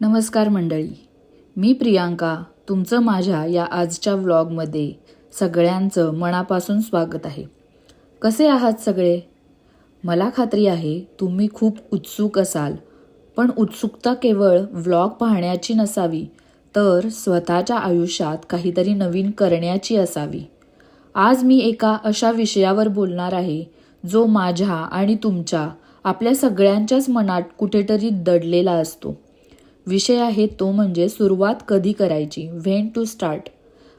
नमस्कार मंडळी. मी प्रियांका तुमचं माझ्या या आजच्या व्लॉगमध्ये सगळ्यांचं मनापासून स्वागत आहे. कसे आहात सगळे? मला खात्री आहे तुम्ही खूप उत्सुक असाल पण उत्सुकता केवळ व्लॉग पाहण्याची नसावी तर स्वतःच्या आयुष्यात काहीतरी नवीन करण्याची असावी. आज मी एका अशा विषयावर बोलणार आहे जो माझ्या आणि तुमच्या आपल्या सगळ्यांच्याच मनात कुठेतरी दडलेला असतो. विषय आहे तो म्हणजे सुरुवात कधी करायची व्हेन टू स्टार्ट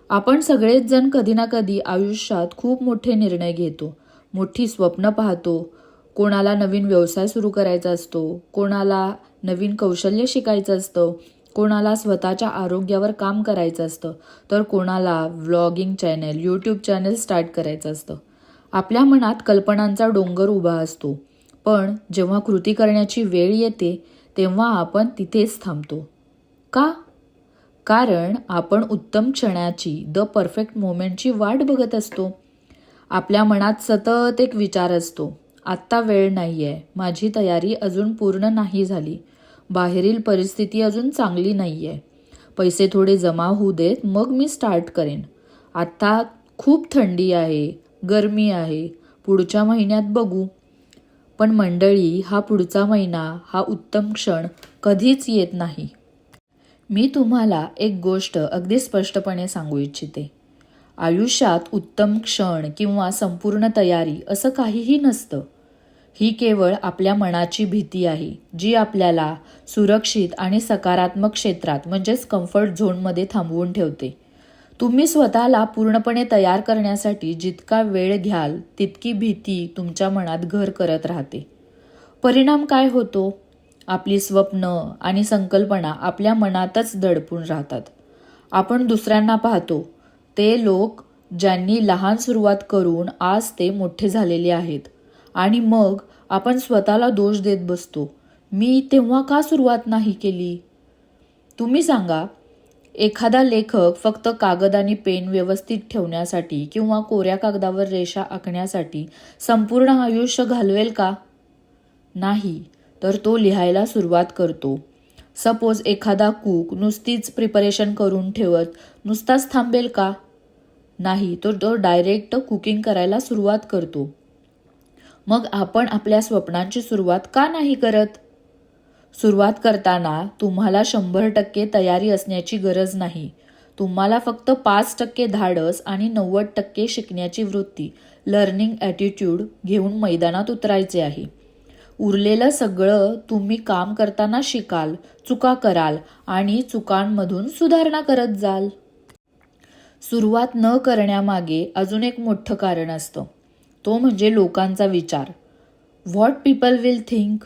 आपण सगळेच जण कधी ना कधी आयुष्यात खूप मोठे निर्णय घेतो. मोठी स्वप्न पाहतो. कोणाला नवीन व्यवसाय सुरू करायचा असतो. कोणाला नवीन कौशल्य शिकायचं असतं. कोणाला स्वतःच्या आरोग्यावर काम करायचं असतं. तर कोणाला vlogging channel YouTube channel start करायचं असतं. आपल्या मनात कल्पनांचा डोंगर उभा असतो. पण जेव्हा कृती करण्याची वेळ येते तेव्हा आपण तिथेच थांबतो. का? कारण आपण उत्तम क्षणाची द परफेक्ट मोमेंटची वाट बघत असतो. आपल्या मनात सतत एक विचार असतो. आत्ता वेळ नाही आहे माझी तयारी अजून पूर्ण नाही झाली. बाहेरील परिस्थिती अजून चांगली नाही आहे पैसे थोडे जमा होऊ देत मग मी स्टार्ट करेन. आत्ता खूप थंडी आहे गरमी आहे. पुढच्या महिन्यात बघू. पण मंडळी हा पुढचा महिना हा उत्तम क्षण कधीच येत नाही. मी तुम्हाला एक गोष्ट अगदी स्पष्टपणे सांगू इच्छिते. आयुष्यात उत्तम क्षण किंवा संपूर्ण तयारी असं काहीही नसतं. ही केवळ आपल्या मनाची भीती आहे जी आपल्याला सुरक्षित आणि सकारात्मक क्षेत्रात म्हणजेच कम्फर्ट झोनमध्ये थांबवून ठेवते. तुम्ही स्वतःला पूर्णपणे तयार करण्यासाठी जितका वेळ घ्याल तितकी भीती तुमच्या मनात घर करत राहते. परिणाम काय होतो? आपली स्वप्न आणि संकल्पना आपल्या मनातच दडपून राहतात. आपण दुसऱ्यांना पाहतो. ते लोक ज्यांनी लहान सुरुवात करून आज ते मोठे झालेले आहेत. आणि मग आपण स्वतःला दोष देत बसतो. मी तेव्हा का सुरुवात नाही केली? तुम्ही सांगा एखादा लेखक फक्त कागद आणि पेन व्यवस्थित ठेवण्यासाठी किंवा कोऱ्या कागदावर रेषा आखण्यासाठी संपूर्ण आयुष्य घालवेल का? नाही तर तो लिहायला सुरुवात करतो. सपोज एखादा कूक नुसतीच प्रिपरेशन करून ठेवत नुसताच थांबेल का? नाही तर तो डायरेक्ट कुकिंग करायला सुरुवात करतो. मग आपण आपल्या स्वप्नांची सुरुवात का नाही करत? सुरुवात करताना तुम्हाला शंभर टक्के तयारी असण्याची गरज नाही. तुम्हाला फक्त पाच टक्के धाडस आणि नव्वद टक्के शिकण्याची वृत्ती लर्निंग ॲटिट्यूड घेऊन मैदानात उतरायचे आहे. उरलेलं सगळं तुम्ही काम करताना शिकाल चुका कराल आणि चुकांमधून सुधारणा करत जाल. सुरुवात न करण्यामागे अजून एक मोठं कारण असतं. तो म्हणजे लोकांचा विचार. व्हॉट पीपल विल थिंक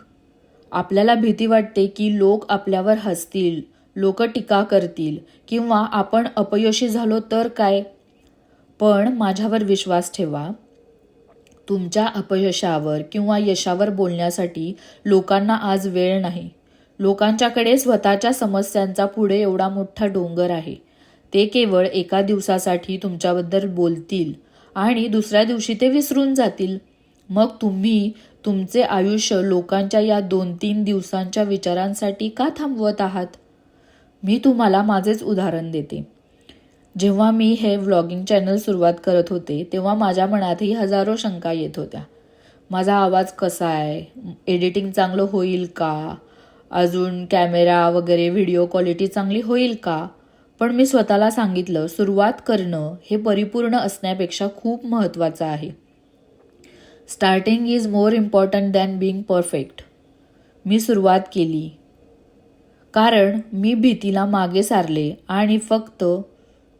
आपल्याला भीती वाटते की लोक आपल्यावर हसतील लोक टीका करतील किंवा आपण अपयशी झालो तर काय? पण माझ्यावर विश्वास ठेवा. तुमच्या अपयशावर किंवा यशावर बोलण्यासाठी लोकांना आज वेळ नाही. लोकांच्याकडे स्वतःच्या समस्यांचा पुढे एवढा मोठा डोंगर आहे. ते केवळ एका दिवसासाठी तुमच्याबद्दल बोलतील आणि दुसऱ्या दिवशी ते विसरून जातील. मग तुम्ही तुमचे आयुष्य लोकांच्या या दोन तीन दिवसांच्या विचारांसाठी का थांबवत आहात? मी तुम्हाला माझेच उदाहरण देते. जेव्हा मी हे व्लॉगिंग चॅनल सुरुवात करत होते तेव्हा माझ्या मनातही हजारो शंका येत होत्या. माझा आवाज कसा आहे? एडिटिंग चांगलं होईल का? अजून कॅमेरा वगैरे व्हिडिओ क्वालिटी चांगली होईल का? पण मी स्वतःला सांगितलं सुरुवात करणं हे परिपूर्ण असण्यापेक्षा खूप महत्त्वाचं आहे. Starting is more important than being perfect मी सुरुवात केली. कारण मी भीतीला मागे सारले आणि फक्त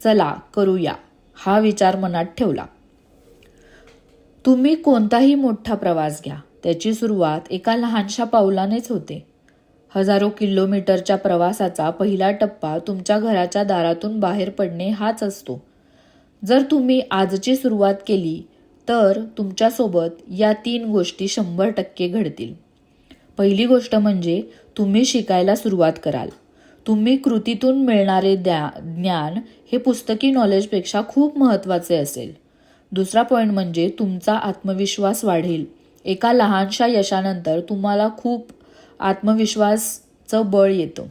चला करूया हा विचार मनात ठेवला. तुम्ही कोणताही मोठा प्रवास घ्या. त्याची सुरुवात एका लहानशा पावलानेच होते. हजारो किलोमीटरच्या प्रवासाचा पहिला टप्पा तुमच्या घराच्या दारातून बाहेर पडणे हाच असतो. जर तुम्ही आजची सुरुवात केली तर तुमच्यासोबत या तीन गोष्टी शंभर टक्के घडतील. पहिली गोष्ट म्हणजे तुम्ही शिकायला सुरुवात कराल. तुम्ही कृतीतून मिळणारे द्या ज्ञान हे पुस्तकी नॉलेजपेक्षा खूप महत्त्वाचे असेल. दुसरा पॉईंट म्हणजे तुमचा आत्मविश्वास वाढेल. एका लहानशा यशानंतर तुम्हाला खूप आत्मविश्वासचं बळ येतं.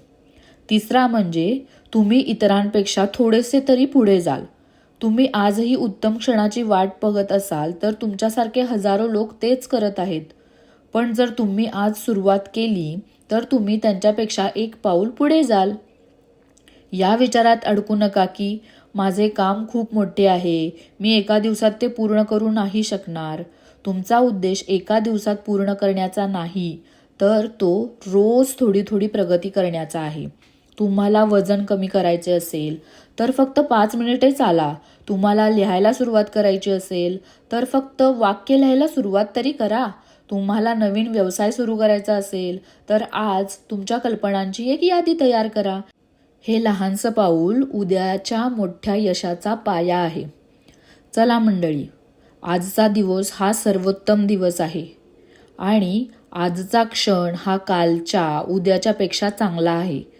तिसरा म्हणजे तुम्ही इतरांपेक्षा थोडेसे तरी पुढे जाल. तुम्ही आजही उत्तम क्षणाची वाट बघत असाल तर तुमच्यासारखे हजारो लोक तेच करत आहेत. पण जर तुम्ही आज सुरुवात केली तर तुम्ही त्यांच्यापेक्षा एक पाऊल पुढे जाल. या विचारात अडकू नका की माझे काम खूप मोठे आहे मी एका दिवसात ते पूर्ण करू नाही शकणार. तुमचा उद्देश एका दिवसात पूर्ण करण्याचा नाही तर तो रोज थोडी थोडी प्रगती करण्याचा आहे. तुम्हाला वजन कमी करायचे असेल तर फक्त पाच मिनिटे चाला. तुम्हाला लिहायला सुरुवात करायची असेल तर फक्त वाक्य लिहायला सुरुवात तरी करा. तुम्हाला नवीन व्यवसाय सुरू करायचा असेल तर आज तुमच्या कल्पनांची एक यादी तयार करा. हे लहानसं पाऊल उद्याच्या मोठ्या यशाचा पाया आहे. चला मंडळी आजचा दिवस हा सर्वोत्तम दिवस आहे. आणि आजचा क्षण हा कालच्या उद्याच्यापेक्षा चांगला आहे.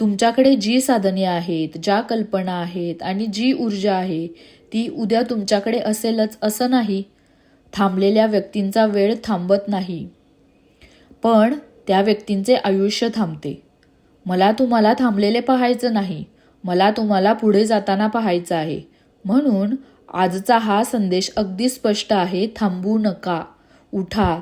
तुमच्याकडे जी साधने आहेत ज्या कल्पना आहेत आणि जी ऊर्जा आहे ती उद्या तुमच्याकडे असेलच असं नाही. थांबलेल्या व्यक्तींचा वेळ थांबत नाही. पण त्या व्यक्तींचे आयुष्य थांबते. मला तुम्हाला थांबलेले पाहायचं नाही. मला तुम्हाला पुढे जाताना पाहायचं आहे. म्हणून आजचा हा संदेश अगदी स्पष्ट आहे. थांबू नका. उठा.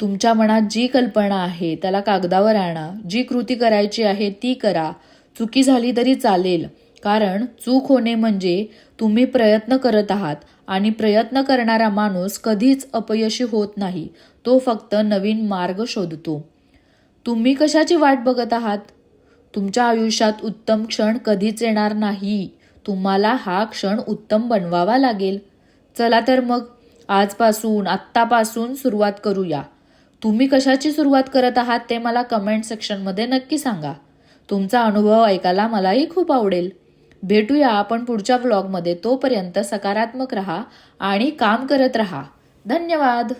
तुमच्या मनात जी कल्पना आहे त्याला कागदावर आणा. जी कृती करायची आहे ती करा. चुकी झाली तरी चालेल. कारण चूक होणे म्हणजे तुम्ही प्रयत्न करत आहात आणि प्रयत्न करणारा माणूस कधीच अपयशी होत नाही. तो फक्त नवीन मार्ग शोधतो. तुम्ही कशाची वाट बघत आहात? तुमच्या आयुष्यात उत्तम क्षण कधीच येणार नाही. तुम्हाला हा क्षण उत्तम बनवावा लागेल. चला तर मग आजपासून आत्तापासून सुरुवात करूया. तुम्ही कशाची सुरुवात करत आहात ते मला कमेंट सेक्शनमध्ये नक्की सांगा. तुमचा अनुभव ऐकायला मलाही खूप आवडेल. भेटूया आपण पुढच्या व्लॉगमध्ये तोपर्यंत सकारात्मक रहा आणि काम करत रहा. धन्यवाद!